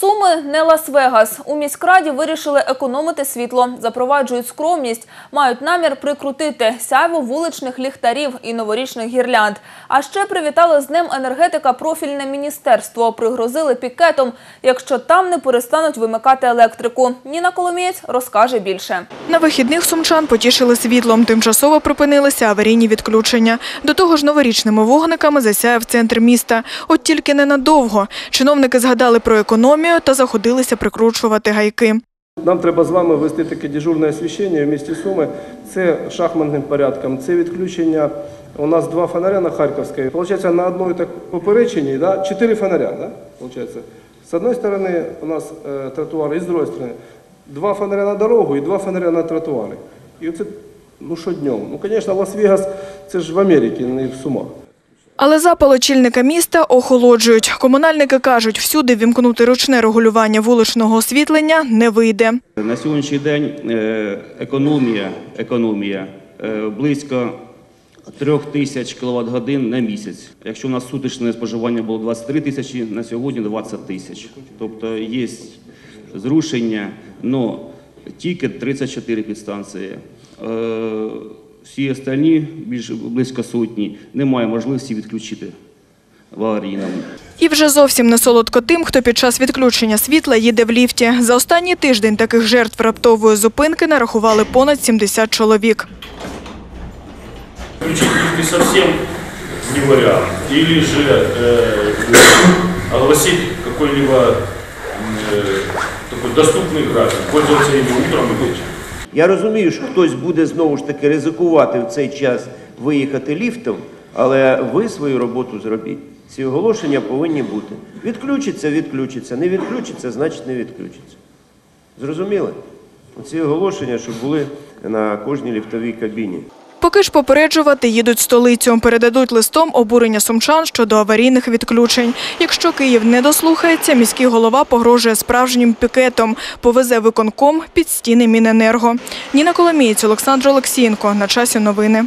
Суми не Лас-Вегас. У міськраді вирішили економити світло, запроваджують скромність, мають намір прикрутити сяйво вуличних ліхтарів і новорічних гірлянд. А ще привітали з ним енергетика профільне міністерство. Пригрозили пікетом, якщо там не перестануть вимикати електрику. Ніна Коломієць розкаже більше. На вихідних сумчан потішили світлом. Тимчасово припинилися аварійні відключення. До того ж, новорічними вогниками засяяв центр міста. От тільки ненадовго. Чиновники згадали про економію та заходилися прикручувати гайки. Нам треба з вами вести таке дежурне освіщення в місті Суми. Це шахматним порядком, це відключення. У нас два фонаря на Харківській. Получається, на одній так поперечині, да, чотири фонаря. Да, получається. З одної сторони у нас е, тротуари, і з іншої сторони два фонаря на дорогу і два фонаря на тротуари. І оце ну, щоднем. Ну, звісно, Лас-Вегас це ж в Америці, не в Сумах. Але запал очільника міста охолоджують. Комунальники кажуть, всюди вімкнути ручне регулювання вуличного освітлення не вийде. На сьогоднішній день е, економія, економія е, близько 3 тисяч кВт годин на місяць. Якщо у нас сутичне споживання було 23 тисячі, на сьогодні 20 тисяч. Тобто є зрушення, але тільки 34 підстанції. Е, Всі остальні, більше близько сотні, немає можливості відключити в аварійному. І вже зовсім не солодко тим, хто під час відключення світла їде в ліфті. За останній тиждень таких жертв раптової зупинки нарахували понад 70 чоловік. Включить лифты совсем не вариант. Или же э, огласить какой-либо э, такой доступный график, пользоваться ими утром и вечером. Я розумію, що хтось буде знову ж таки ризикувати в цей час виїхати ліфтом, але ви свою роботу зробіть. Ці оголошення повинні бути. Відключиться, відключиться. Не відключиться, значить не відключиться. Зрозуміли? Ці оголошення, щоб були на кожній ліфтовій кабіні. Поки ж попереджувати їдуть столицю. Передадуть листом обурення сумчан щодо аварійних відключень. Якщо Київ не дослухається, міський голова погрожує справжнім пікетом. Повезе виконком під стіни Міненерго. Ніна Коломієць, Олександр Олексієнко. На часі новини.